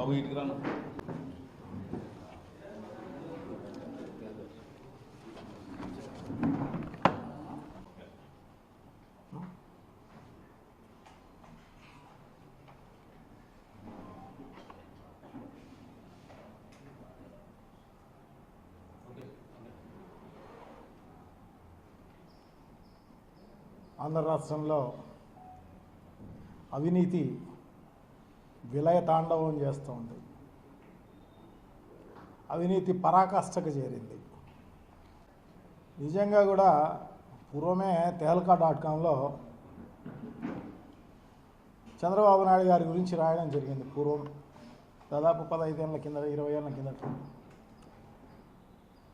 బాబు ఇటుకు రాను. ఆంధ్ర రాష్ట్రంలో అవినీతి విలయ తాండవం చేస్తూ ఉంది. అవినీతి పరాకాష్ఠకు చేరింది. నిజంగా కూడా పూర్వమే తేల్కా డాట్ కామ్లో చంద్రబాబు నాయుడు గారి గురించి రాయడం జరిగింది పూర్వం. దాదాపు పదహైదేళ్ళ కింద ఇరవై ఏళ్ళ కిందట.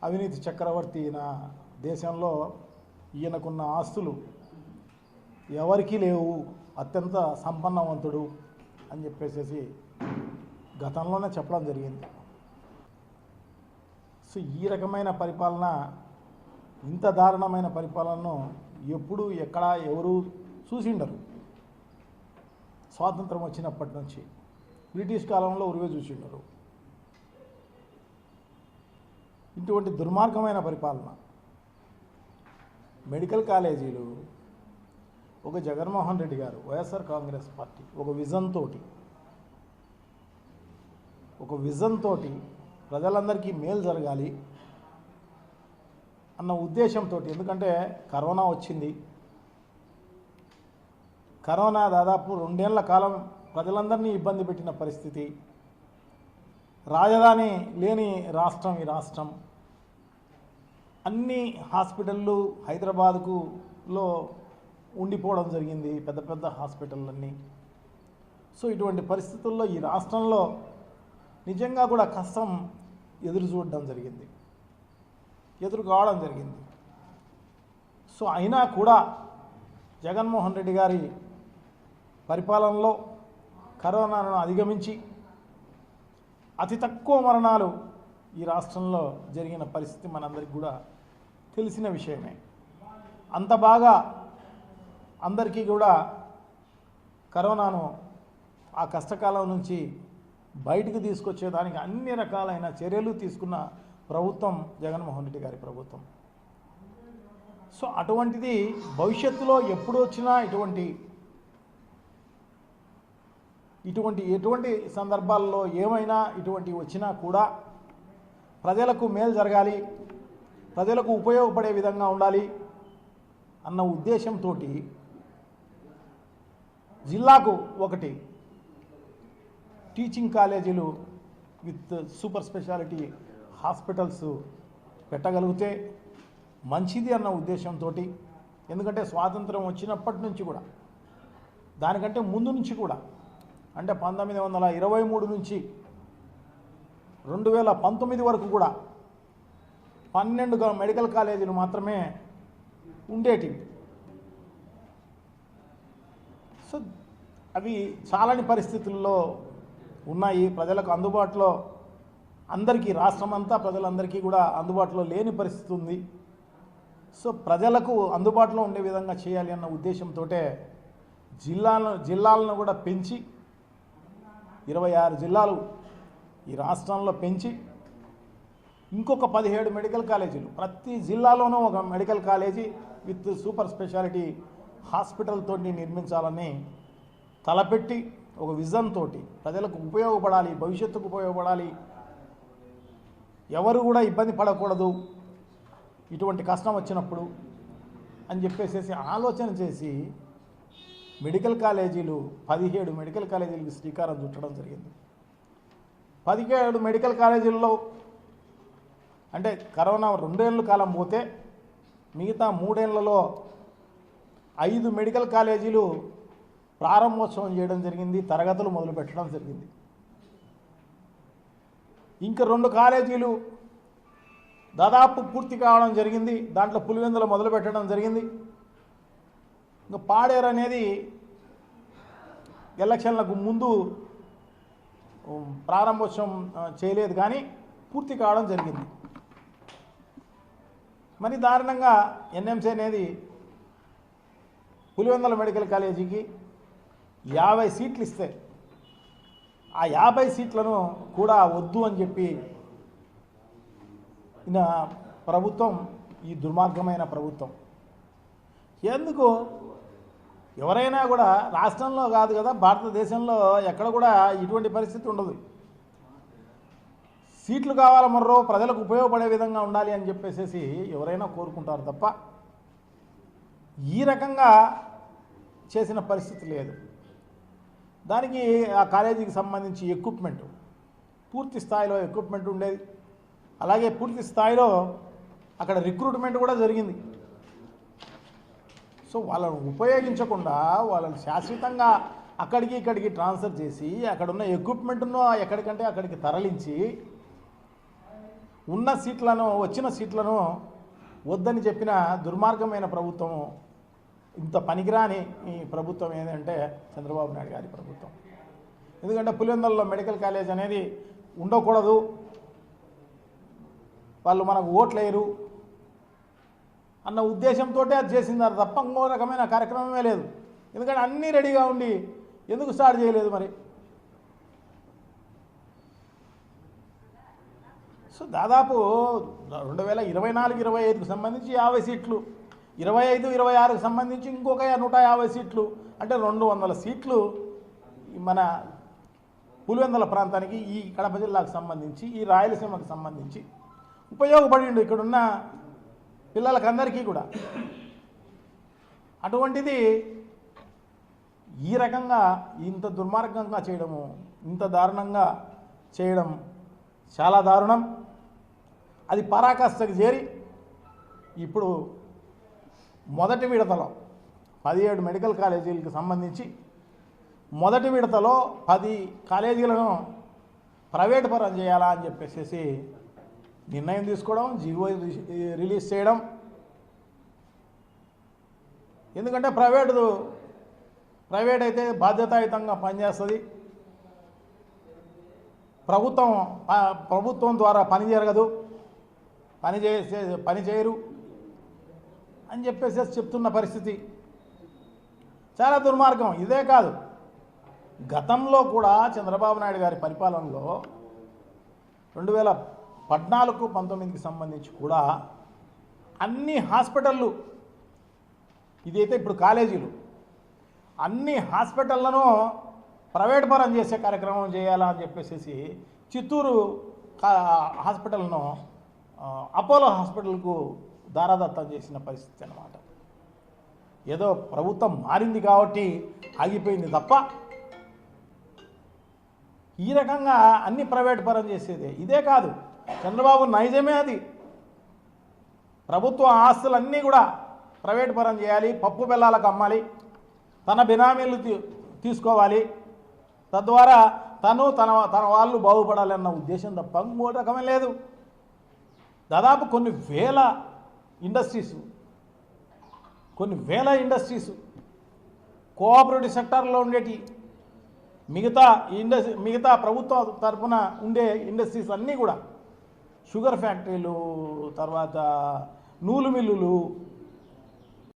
అవినీతి చక్రవర్తి ఈయన దేశంలో ఈయనకున్న ఆస్తులు ఎవరికీ లేవు. అత్యంత సంపన్నవంతుడు. అని చెప్పేసి గతంలోనే చెప్పడం జరిగింది. సో ఈ రకమైన పరిపాలన ఇంత దారుణమైన పరిపాలనను ఎప్పుడు ఎక్కడ ఎవరు చూసిండరు. స్వాతంత్రం వచ్చినప్పటి నుంచి బ్రిటిష్ కాలంలో ఉరివే చూసిండరు. ఇటువంటి దుర్మార్గమైన పరిపాలన మెడికల్ కాలేజీలు ఒక జగన్మోహన్ రెడ్డి గారు వైఎస్ఆర్ కాంగ్రెస్ పార్టీ ఒక విజన్ తోటి ఒక విజన్ తోటి ప్రజలందరికీ మేలు జరగాలి అన్న ఉద్దేశంతో ఎందుకంటే కరోనా వచ్చింది. కరోనా దాదాపు రెండేళ్ళ కాలం ప్రజలందరినీ ఇబ్బంది పెట్టిన పరిస్థితి. రాజధాని లేని రాష్ట్రం ఈ రాష్ట్రం. అన్ని హాస్పిటళ్ళు హైదరాబాదుకులో ఉండిపోవడం జరిగింది పెద్ద పెద్ద హాస్పిటళ్ళన్నీ. సో ఇటువంటి పరిస్థితుల్లో ఈ రాష్ట్రంలో నిజంగా కూడా కష్టం ఎదురు చూడడం జరిగింది. ఎదురు కావడం జరిగింది. సో అయినా కూడా జగన్మోహన్ రెడ్డి గారి పరిపాలనలో కరోనాను అధిగమించి అతి తక్కువ మరణాలు ఈ రాష్ట్రంలో జరిగిన పరిస్థితి మనందరికి కూడా తెలిసిన విషయమే. అంత బాగా అందరికీ కూడా కరోనాను ఆ కష్టకాలం నుంచి బయటకు తీసుకొచ్చేదానికి అన్ని రకాలైన చర్యలు తీసుకున్న ప్రభుత్వం జగన్మోహన్ రెడ్డి గారి ప్రభుత్వం. సో అటువంటిది భవిష్యత్తులో ఎప్పుడు వచ్చినా ఇటువంటి ఇటువంటి ఎటువంటి సందర్భాల్లో ఏమైనా ఇటువంటి వచ్చినా కూడా ప్రజలకు మేలు జరగాలి ప్రజలకు ఉపయోగపడే విధంగా ఉండాలి అన్న ఉద్దేశంతో జిల్లాకు ఒకటి. టీచింగ్ కాలేజీలు విత్ సూపర్ స్పెషాలిటీ హాస్పిటల్స్ పెట్టగలిగితే మంచిది అన్న ఉద్దేశంతో ఎందుకంటే స్వాతంత్రం వచ్చినప్పటి నుంచి కూడా దానికంటే ముందు నుంచి కూడా అంటే పంతొమ్మిది వందల ఇరవై మూడు నుంచి రెండు వేల పంతొమ్మిది వరకు కూడా పన్నెండు మెడికల్ కాలేజీలు మాత్రమే ఉండేటివి. సో అవి చాలని పరిస్థితుల్లో ఉన్నాయి. ప్రజలకు అందుబాటులో అందరికీ రాష్ట్రం అంతా ప్రజలందరికీ కూడా అందుబాటులో లేని పరిస్థితి ఉంది. సో ప్రజలకు అందుబాటులో ఉండే విధంగా చేయాలి అన్న ఉద్దేశంతో జిల్లాలను జిల్లాలను కూడా పెంచి ఇరవై ఆరు జిల్లాలు ఈ రాష్ట్రంలో పెంచి ఇంకొక పదిహేడు మెడికల్ కాలేజీలు ప్రతి జిల్లాలోనూ ఒక medical college with super speciality hospital తోటి నిర్మించాలని తలపెట్టి ఒక విజన్ తోటి ప్రజలకు ఉపయోగపడాలి భవిష్యత్తుకు ఉపయోగపడాలి. ఎవరు కూడా ఇబ్బంది పడకూడదు. ఇటువంటి కష్టం వచ్చినప్పుడు అని చెప్పేసి ఆలోచన చేసి మెడికల్ కాలేజీలు పదిహేడు మెడికల్ కాలేజీలకు శ్రీకారం చుట్టడం జరిగింది. పదిహేడు మెడికల్ కాలేజీల్లో అంటే కరోనా రెండేళ్ళ కాలం పోతే మిగతా మూడేళ్ళలో ఐదు మెడికల్ కాలేజీలు ప్రారంభోత్సవం చేయడం జరిగింది తరగతులు మొదలుపెట్టడం జరిగింది. ఇంకా రెండు కాలేజీలు దాదాపు పూర్తి కావడం జరిగింది దాంట్లో పులివెందులు మొదలు పెట్టడం జరిగింది. ఇంకా పాడేరు అనేది ఎలక్షన్లకు ముందు ప్రారంభోత్సవం చేయలేదు కానీ పూర్తి కావడం జరిగింది. మరి దారుణంగా ఎన్ఎంసీ అనేది పులివెందుల మెడికల్ కాలేజీకి యాభై సీట్లు ఇస్తే ఆ యాభై సీట్లను కూడా వద్దు అని చెప్పి ఈయన ప్రభుత్వం ఈ దుర్మార్గమైన ప్రభుత్వం. ఎందుకు? ఎవరైనా కూడా రాష్ట్రంలో కాదు కదా భారతదేశంలో ఎక్కడ కూడా ఇటువంటి పరిస్థితి ఉండదు. సీట్లు కావాల మర్రో ప్రజలకు ఉపయోగపడే విధంగా ఉండాలి అని చెప్పేసి ఎవరైనా కోరుకుంటారు తప్ప ఈ రకంగా చేసిన పరిస్థితి లేదు. దానికి ఆ కాలేజీకి సంబంధించి ఎక్విప్మెంట్ పూర్తి స్థాయిలో ఎక్విప్మెంట్ ఉండేది. అలాగే పూర్తి స్థాయిలో అక్కడ రిక్రూట్మెంట్ కూడా జరిగింది. సో వాళ్ళను ఉపయోగించకుండా వాళ్ళని శాశ్వతంగా అక్కడికి ఇక్కడికి ట్రాన్స్ఫర్ చేసి అక్కడ ఉన్న ఎక్విప్మెంట్ను ఎక్కడికంటే అక్కడికి తరలించి ఉన్న సీట్లను వచ్చిన సీట్లను వద్దని చెప్పిన దుర్మార్గమైన ప్రభుత్వం ఇంత పనికిరాని ఈ ప్రభుత్వం ఏంటంటే చంద్రబాబు నాయుడు గారి ప్రభుత్వం. ఎందుకంటే పులివెందులలో మెడికల్ కాలేజ్ అనేది ఉండకూడదు. వాళ్ళు మనకు ఓట్లేరు అన్న ఉద్దేశంతో అది చేసిందారు తప్ప ఇంకో రకమైన కార్యక్రమమే లేదు. ఎందుకంటే అన్నీ రెడీగా ఉండి ఎందుకు స్టార్ట్ చేయలేదు మరి? సో దాదాపు రెండు వేల ఇరవై నాలుగు ఇరవై ఐదుకు సంబంధించి యాభై సీట్లు ఇరవై ఐదు ఇరవై ఆరుకు సంబంధించి ఇంకొక నూట యాభై సీట్లు. అంటే రెండు వందల సీట్లు మన పులివెందల ప్రాంతానికి ఈ కడప జిల్లాకు సంబంధించి ఈ రాయలసీమకు సంబంధించి ఉపయోగపడిండు ఇక్కడున్న పిల్లలకందరికీ కూడా. అటువంటిది ఈ రకంగా ఇంత దుర్మార్గంగా చేయడము ఇంత దారుణంగా చేయడం చాలా దారుణం. అది పరాకాష్ఠకు చేరి ఇప్పుడు మొదటి విడతలో పదిహేడు మెడికల్ కాలేజీలకు సంబంధించి మొదటి విడతలో పది కాలేజీలను ప్రైవేట్ పరం చేయాలా అని చెప్పేసి నిర్ణయం తీసుకోవడం జీవో రిలీజ్ చేయడం. ఎందుకంటే ప్రైవేటు ప్రైవేట్ అయితే బాధ్యతాయుతంగా పనిచేస్తుంది. ప్రభుత్వం ప్రభుత్వం ద్వారా పని జరగదు. పని చేసే పని చేయరు. అని చెప్పేసి చెప్తున్న పరిస్థితి. చాలా దుర్మార్గం. ఇదే కాదు. గతంలో కూడా చంద్రబాబు నాయుడు గారి పరిపాలనలో రెండు వేల పద్నాలుగు పంతొమ్మిదికి సంబంధించి కూడా అన్ని హాస్పిటళ్ళు ఇదైతే ఇప్పుడు కాలేజీలు అన్ని హాస్పిటళ్ళను ప్రైవేట్ పరం చేసే కార్యక్రమం చేయాలా అని చెప్పేసి చిత్తూరు కా- హాస్పిటల్ను అపోలో హాస్పిటల్కు దారాదత్తం చేసిన పరిస్థితి అన్నమాట. ఏదో ప్రభుత్వం మారింది కాబట్టి ఆగిపోయింది తప్ప ఈ రకంగా అన్ని ప్రైవేట్ పరం చేసేదే. ఇదే కాదు చంద్రబాబు నైజమే అది. ప్రభుత్వ ఆస్తులన్నీ కూడా ప్రైవేట్ పరం చేయాలి పప్పు బెల్లాలకు అమ్మాలి తన బినామీలు తీ- తీసుకోవాలి. తద్వారా తను తన తన వాళ్ళు బాగుపడాలన్న ఉద్దేశం తప్ప ఇంకో రకమే లేదు. దాదాపు కొన్ని వేల ఇండస్ట్రీస్. కొన్ని వేల ఇండస్ట్రీస్. కోఆపరేటివ్ సెక్టార్లో ఉండేటి మిగతా ఇండస్ట్రీ మిగతా ప్రభుత్వ తరపున ఉండే ఇండస్ట్రీస్ అన్నీ కూడా. షుగర్ ఫ్యాక్టరీలు తర్వాత నూలు మిల్లులు